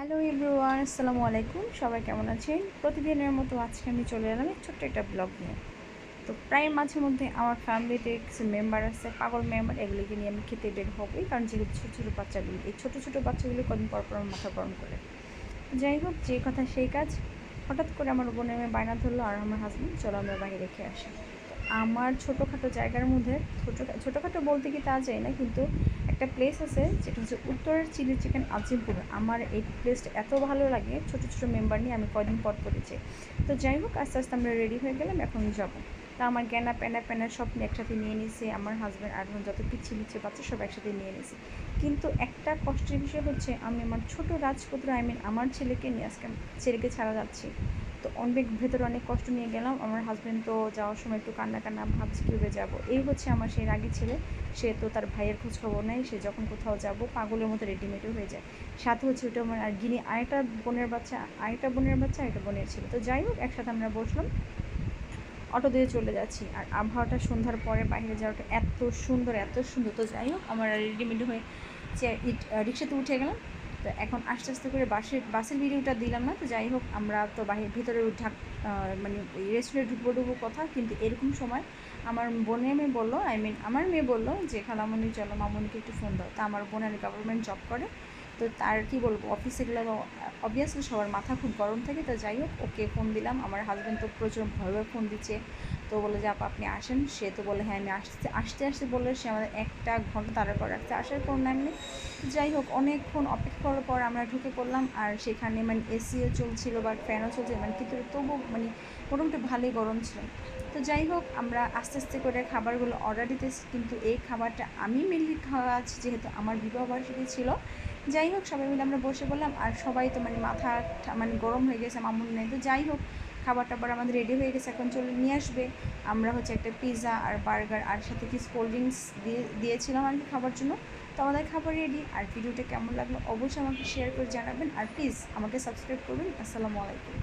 Hello everyone, আসসালামু আলাইকুম। সবাই কেমন আছেন? প্রতিদিনের মতো আজকে আমি চলে এলাম ছোট্ট একটা ব্লগ নিয়ে। তো প্রায় মাঝে মধ্যে আমার ফ্যামিলিতে কিছু মেম্বার আছে, পাগল মেম্বার, এগুলিকে নিয়ে আমি খেতে বের হবই। কারণ যেহেতু ছোটো ছোটো বাচ্চাগুলি, এই ছোটো ছোটো বাচ্চাগুলি কদিন পর আমার মাথা গরম করে। যাই হোক, যে কথা সেই কাজ। হঠাৎ করে আমার বোনের মেয়ে বায়না ধরলো আর আমার হাজব্যান্ড চলো আমরা বাইরে রেখে আসি। আমার ছোটোখাটো জায়গার মধ্যে, ছোটো, ছোটোখাটো বলতে কি তা যায় না, কিন্তু একটা প্লেস আছে যেটা হচ্ছে উত্তরের চিলি চিকেন আজিমপুর। আমার এই প্লেসটা এত ভালো লাগে, ছোটো ছোটো মেম্বার নিয়ে আমি কদিন পর করেছি। তো যাই হোক, আস্তে আস্তে আমরা রেডি হয়ে গেলাম, এখন যাব। তা আমার জ্ঞানা প্যানা প্যানা সব একসাথে নিয়ে নিয়েছি আমার হাজব্যান্ড আর যত পিছিয়ে নিচ্ছে বাচ্চা সব একসাথে নিয়ে নিয়েছি কিন্তু একটা কষ্টের বিষয় হচ্ছে, আমি আমার ছোট রাজপুত্র আই মিন আমার ছেলেকে নিয়ে আজকে ছেলেকে ছাড়া যাচ্ছি। তো অনেক ভেতরে অনেক কষ্ট নিয়ে গেলাম। আমার হাজব্যান্ড তো যাওয়ার সময় একটু কান্না কান্না ভাবছি কীভাবে যাব? এই হচ্ছে আমার সেই রাগি ছেলে। সে তো তার ভাইয়ের খোঁজ খবর নেয়। সে যখন কোথাও যাব, পাগলের মতো রেডিমেডও হয়ে যায়। সাথে হচ্ছে ওটা আমার আর গিনি আরেকটা বোনের বাচ্চা, আরেকটা বোনের বাচ্চা, আরেকটা বোনের ছিল। তো যাই হোক, একসাথে আমরা বসলাম। অটো দিয়ে চলে যাচ্ছি। আর আবহাওয়াটা সন্ধ্যার পরে বাইরে যাওয়াটা এত সুন্দর এত সুন্দর। তো যাই হোক, আমার রেডিমেড হয়ে রিক্সাতে উঠে গেলাম। তো এখন আস্তে আস্তে করে বাসের বাসের ভিডিওটা দিলাম না, তো যাই হোক আমরা তো বাহির, ভিতরে ঢাক মানে রেস্টুরেন্টে ঢুকবো ঢুকবো কথা, কিন্তু এরকম সময় আমার বোনের মেয়ে বলল আই মিন আমার মেয়ে বলল যে, খালামণি, চলো মামনিকে একটু ফোন দাও। তা আমার বোনের গভর্নমেন্ট জব করে, তো তার কি বলব অফিসে গেলে অবভিয়াসলি সবার মাথা খুব গরম থাকে, তো যাই হোক ওকে ফোন দিলাম, আমার হাজব্যান্ড তো প্রচুর ভয় ফোন দিচ্ছে। তো বলে যে, আপা, আপনি আসেন। সে তো বলে হ্যাঁ আমি আসতে আসতে আসতে বললে সে আমাদের একটা ঘণ্টা তারা করে রাখতে আসার পর নামলে যাই হোক, অনেকক্ষণ অপেক্ষা করার পর আমরা ঢুকে পড়লাম। আর সেখানে মানে এসিও চলছিল বা ফ্যানও চলছিল মানে কিন্তু তবু মানে মোটামুটি ভালোই গরম ছিল। তো যাই হোক, আমরা আস্তে আস্তে করে খাবারগুলো অর্ডার দিতেছি। কিন্তু এই খাবারটা আমি মেনলি খাওয়াচ্ছি যেহেতু আমার বিবাহবার্ষিকী ছিল। যাই হোক, সবাই মিলে আমরা বসে বললাম আর সবাই তো মানে মাথা মানে গরম হয়ে গেছে, মামুন নেই। তো যাই হোক খাবার টাবার আমাদের রেডি হয়ে গেছে, এখন চলে নিয়ে আসবে। আমরা হচ্ছে একটা পিৎজা আর বার্গার আর সাথে কিছু কোল্ড ড্রিঙ্কস দিয়ে, দিয়েছিলাম আর কি খাবার জন্য। তো আমাদের খাবার রেডি আর ভিডিওটা কেমন লাগল অবশ্যই আমাকে শেয়ার করে জানাবেন। আর প্লিজ আমাকে সাবস্ক্রাইব করবেন। আসসালামু আলাইকুম।